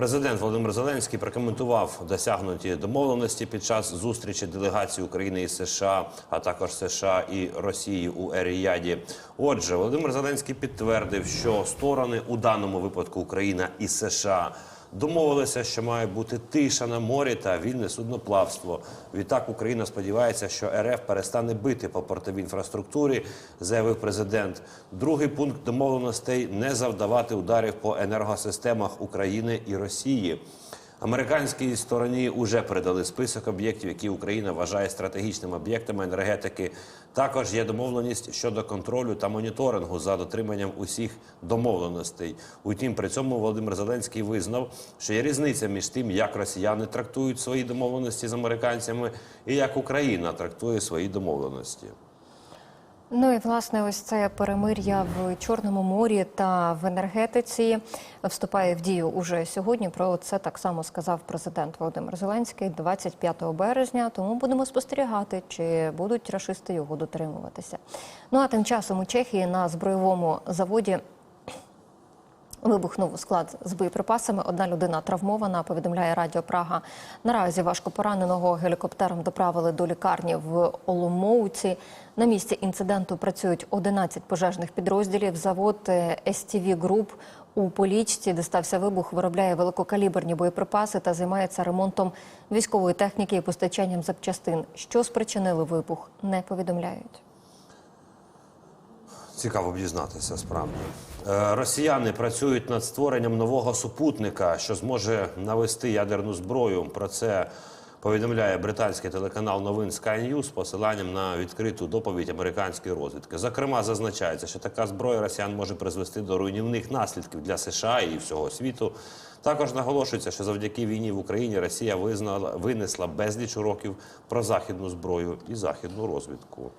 Президент Володимир Зеленський прокоментував досягнуті домовленості під час зустрічі делегації України і США, а також США і Росії у Еріяді. Отже, Володимир Зеленський підтвердив, що сторони у даному випадку Україна і США. Домовилися, що має бути тиша на морі та вільне судноплавство. Відтак Україна сподівається, що РФ перестане бити по портовій інфраструктурі, заявив президент. Другий пункт домовленостей не завдавати ударів по енергосистемах України і Росії. Американській стороні вже передали список об'єктів, які Україна вважає стратегічними об'єктами енергетики. Також є домовленість щодо контролю та моніторингу за дотриманням усіх домовленостей. Утім, при цьому Володимир Зеленський визнав, що є різниця між тим, як росіяни трактують свої домовленості з американцями, і як Україна трактує свої домовленості. Ну і власне, ось це перемир'я в Чорному морі та в енергетиці вступає в дію уже сьогодні. Про це так само сказав президент Володимир Зеленський 25 березня. Тому будемо спостерігати, чи будуть рашисти його дотримуватися. Ну а тим часом у Чехії на збройовому заводі. Вибухнув склад з боєприпасами. Одна людина травмована. Повідомляє Радіо Прага. Наразі важко пораненого гелікоптером доправили до лікарні в Оломоуці. На місці інциденту працюють 11 пожежних підрозділів. Завод STV Group у Полічці, де стався вибух, виробляє великокаліберні боєприпаси та займається ремонтом військової техніки і постачанням запчастин. Що спричинили вибух, не повідомляють. Цікаво б дізнатися справді. Е, Росіяни працюють над створенням нового супутника, що зможе навести ядерну зброю. Про це повідомляє британський телеканал новин Sky News посиланням на відкриту доповідь американської розвідки. Зокрема, зазначається, що така зброя росіян може призвести до руйнівних наслідків для США і всього світу. Також наголошується, що завдяки війні в Україні Росія визнала винесла безліч уроків про західну зброю і західну розвідку.